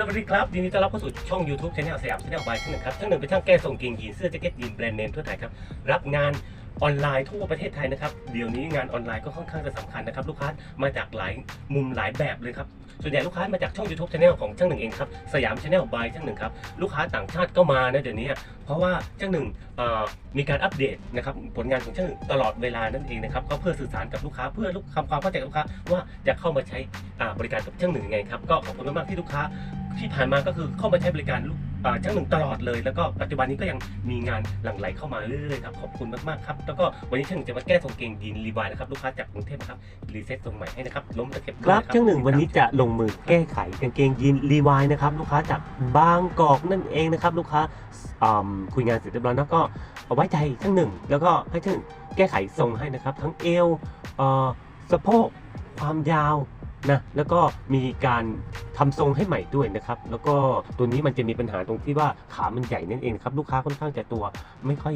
สวัสดีครับยินดีต้อนรับเข้าสู่ช่อง YouTube Channel สยามชาแนลบายช่างหนึ่งครับช่างหนึ่งเป็นช่างแก้ทรงเกงยีนเสื้อแจ็คเก็ตยีนแบรนด์เนมทั่วไทยครับ รับงานออนไลน์ทั่วประเทศไทยนะครับ เดี๋ยวนี้งานออนไลน์ก็ค่อนข้างจะสำคัญนะครับ ลูกค้ามาจากหลายมุมหลายแบบเลยครับ ส่วนใหญ่ลูกค้ามาจากช่อง YouTube Channel ของช่างหนึ่งเองครับ สยามชาแนลบายช่างหนึ่งครับ ลูกค้าต่างชาติก็มานะเดี๋ยวนี้เพราะว่าช่างหนึ่งมีการอัปเดตนะครับผลงานของช่างหนึ่งตลอดเวลานั่นเองนะครับก็เพื่อสื่อสารกับลูกค้าเพื่อลูกทำความเข้าใจกับลูกค้าว่าจะเข้ามาใช้บริการกับช่างหนึ่งยังไงครับก็ขอบคุณมากๆที่ลูกค้า ที่ผ่านมาก็คือเข้ามาใช้บริการลูกช่างหนึ่งตลอดเลย แล้วก็ปัจจุบันนี้ก็ยังมีงานหลั่งไหลเข้ามาเรื่อยๆครับขอบคุณมากๆครับแล้วก็วันนี้ช่างหนึ่งจะมาแก้ทรงเกงยีนรีวายนะครับลูกค้าจากกรุงเทพครับรีเซ็ตทรงใหม่ให้นะครับล้มตะเข็บครับช่างหนึ่งวันนี้จะลงมือแก้ไขกางเกงยีนรีวายนะครับลูกค้าจากบางกอกนั่นเองนะครับลูกค้าคุยงานเสร็จเรียบร้อยแล้วก็เอาไว้ใจช่างหนึ่งแล้วก็ให้ช่างหนึ่งแก้ไขทรงให้นะครับ ทั้งเอวสะโพกความยาว นะแล้วก็มีการทำทรงให้ใหม่ด้วยนะครับแล้วก็ตัวนี้มันจะมีปัญหาตรงที่ว่าขามันใหญ่นั่นเองครับลูกค้าค่อนข้างจะตัวไม่ค่อย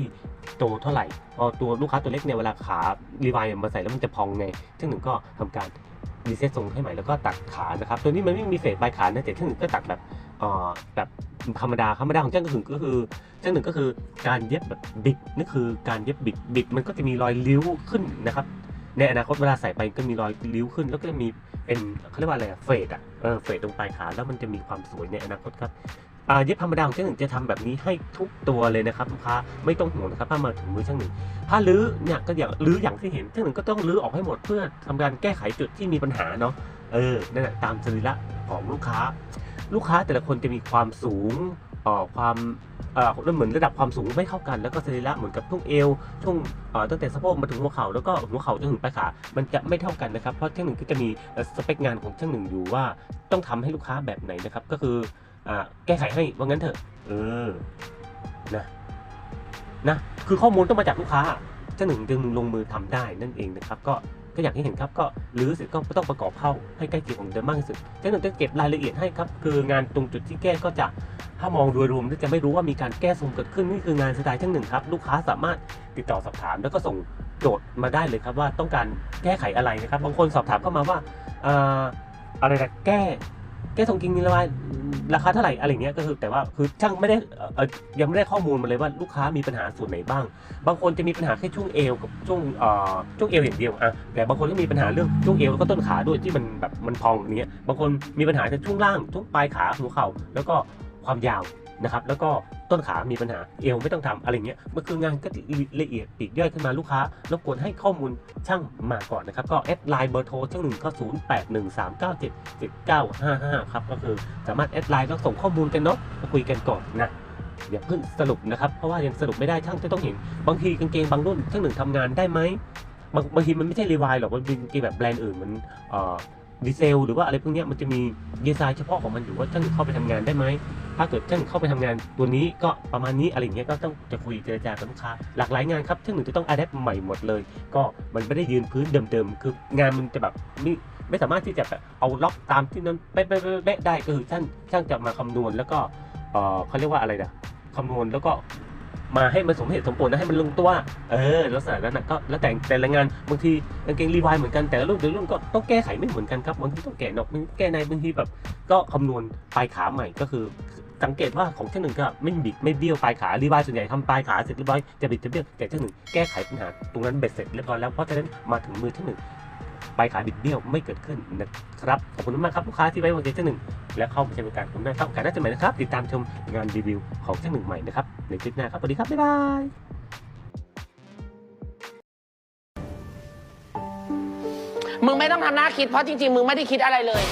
โตเท่าไหร่พอตัวลูกค้าตัวเล็กเนี่ยเวลาขารีวายมาใส่แล้วมันจะพองไงช่างหนึ่งก็ทำการรีเซ็ตทรงให้ใหม่แล้วก็ตัดขานะครับตัวนี้มันไม่มีเศษปลายขานะแต่ช่างหนึ่งก็ตัดแบบเอ่อแบบธรรมดาธรรมดาของช่างหนึ่งก็คือช่างหนึ่งก็คือการเย็บแบบบิดนี่นคือการเย็บบิดบิดมันก็จะมีรอยริ้วขึ้นนะครับ ในอนาคตเวลาใส่ไปก็มีรอยริ้วขึ้น แล้วก็จะมีเป็นเขาเรียกว่าอะไรเฟดอะเออเฟดตรงปลายขาแล้วมันจะมีความสวยในอนาคตครับเย็บธรรมดาของช่างหนึ่งจะทำแบบนี้ให้ทุกตัวเลยนะครับลูกค้าไม่ต้องห่วงนะครับถ้ามาถึงมือช่างหนึ่งถ้าลื้อเนี่ยก็อย่างลื้ออย่างที่เห็นช่างหนึ่งก็ต้องลื้อออกให้หมดเพื่อทำการแก้ไขจุดที่มีปัญหาเนาะเออนั่นแหละตามสรีระของลูกค้า ลูกค้าแต่ละคนจะมีความสูง ความเอ่อเหมือนระดับความสูงไม่เท่ากัน แล้วก็สรีระเหมือนกับช่วงเอวช่วงเออตั้งแต่สะโพกมาถึงหัวเข่าแล้วก็หัวเข่าจนถึงปลายขามันจะไม่เท่ากันนะครับเพราะช่างหนึ่งก็จะมีสเปคงานของช่างหนึ่งอยู่ว่าต้องทำให้ลูกค้าแบบไหนนะครับ ก็คืออ่าแก้ไขให้ว่างั้นเถอะ เออนะนะคือข้อมูลต้องมาจากลูกค้าเจ้าหนึ่งจึงลงมือทำได้นั่นเองนะครับ ก็ก็อย่างที่เห็นครับก็หรือเสร็จก็ต้องประกอบเข้าให้ใกล้เคียงของเดิมมากที่สุดเจ้าหนึ่งจะเก็บรายละเอียดให้ครับคืองานตรงจุดที่แก้ก็จะ ถ้ามองโดยรวมจะไม่รู้ว่ามีการแก้ทรงเกิดขึ้นนี่คืองานสไตล์ช่างหนึ่งครับ ลูกค้าสามารถติดต่อสอบถาม แล้วก็ส่งโจทย์มาได้เลยครับว่าต้องการแก้ไขอะไรนะครับ บางคนสอบถามเข้ามาว่าอาอะไรนะแก้แก้ทรงกิงนี่ละว่าราคาเท่าไหร่อะไรเงี้ยก็คือแต่ว่าคือช่างไม่ได้ยังไม่ได้ข้อมูลมาเลยว่าลูกค้ามีปัญหาส่วนไหนบ้าง บางคนจะมีปัญหาแค่ช่วงเอวกับช่วงเอ่อช่วงเอวอย่างเดียวอะแต่บางคนก็มีปัญหาเรื่องช่วงเอวแล้วก็ต้นขาด้วยที่มันแบบมันพองอย่างเงี้ยบางคนมีปัญหาแค่ช่วงล่างช่วงปลายขาหัวเข่าแล้วก็ ความยาวนะครับแล้วก็ต้นขามีปัญหาเอวไม่ต้องทำอะไรเงี้ยมันคืองานก็ละเอียดปีกย่อยขึ้นมาลูกค้ารบกวนให้ข้อมูลช่างมาก่อนนะครับ ก็แอดไลน์เบอร์โทรช่างหนึ่งก็ศูนย์แปดหนึ่งสามเก้าเจ็ด1955ครับก็คือสามารถแอดไลน์แล้วส่งข้อมูลกันเนาะมาคุยกันก่อนนะอย่าเพิ่งสรุปนะครับ เพราะว่ายังสรุปไม่ได้ช่างจะต้องเห็น บางทีกางเกงบางรุ่นช่างหนึ่งทำงานได้ไหมบางบางทีมันไม่ใช่รีวายหรอกมันเป็นกางเกงแบบแบรนด์อื่นมันเอ่อ ดีเซลหรือว่าอะไรพวกนี้มันจะมีดีไซน์เฉพาะของมันอยู่ว่าช่างเข้าไปทำงานได้ไหมถ้าเกิดช่างเข้าไปทำงานตัวนี้ก็ประมาณนี้อะไรอย่างเงี้ยก็ต้องจะคุยเจรจากับลูกค้าหลากหลายงานครับช่างหนึ่งจะต้องอัดแอปใหม่หมดเลย ก็มันไม่ได้ยืนพื้นเดิมๆคืองานมันจะแบบไม่ไม่สามารถที่จะเอาล็อกตามที่นั้นเป๊ะๆได้ก็คือช่างช่างจะมาคำนวณแล้วก็เออเขาเรียกว่าอะไรนะคำนวณแล้วก็ มาให้มันสมเหตุสมผลนะให้มันลงตัว เออลักษณะนั้นนะก็แล้วแต่แต่ละงานบางทีกางเกงรีวายเหมือนกันแต่ละรุ่นแต่ละรุ่นก็ต้องแก้ไขไม่เหมือนกันครับบางทีต้องแก้นอกบางทีแก้ในบางทีแบบ ก็คำนวณปลายขาใหม่ก็คือสังเกตว่าของช่าหนึ่งก็ไม่บิดไม่เบี้ยวปลายขารีวายส่วนใหญ่ทำปลายขาเสร็จเรียบร้อยจะบิดจะเบี้ยวแต่ช่าหนึ่งแก้ไขปัญหาตรงนั้นเบ็ดเสร็จเรียบร้อยแล้วเพราะฉะนั้นมาถึงมือช่าหนึ่ง ไปขายบิดเบี้ยวไม่เกิดขึ้นนะครับ ขอบคุณมากครับลูกค้าที่ไว้วางใจเจ้าหนึ่ง และเข้ามาใช้บริการผมนะครับโอกาสหน้าเจะใหม่นะครับ ติดตามชมงานรีวิวของเจ้าหนึ่งใหม่นะครับ ในคลิปหน้าครับ สวัสดีครับ บ๊ายบายมึงไม่ต้องทำหน้าคิดเพราะจริงๆ มึงไม่ได้คิดอะไรเลย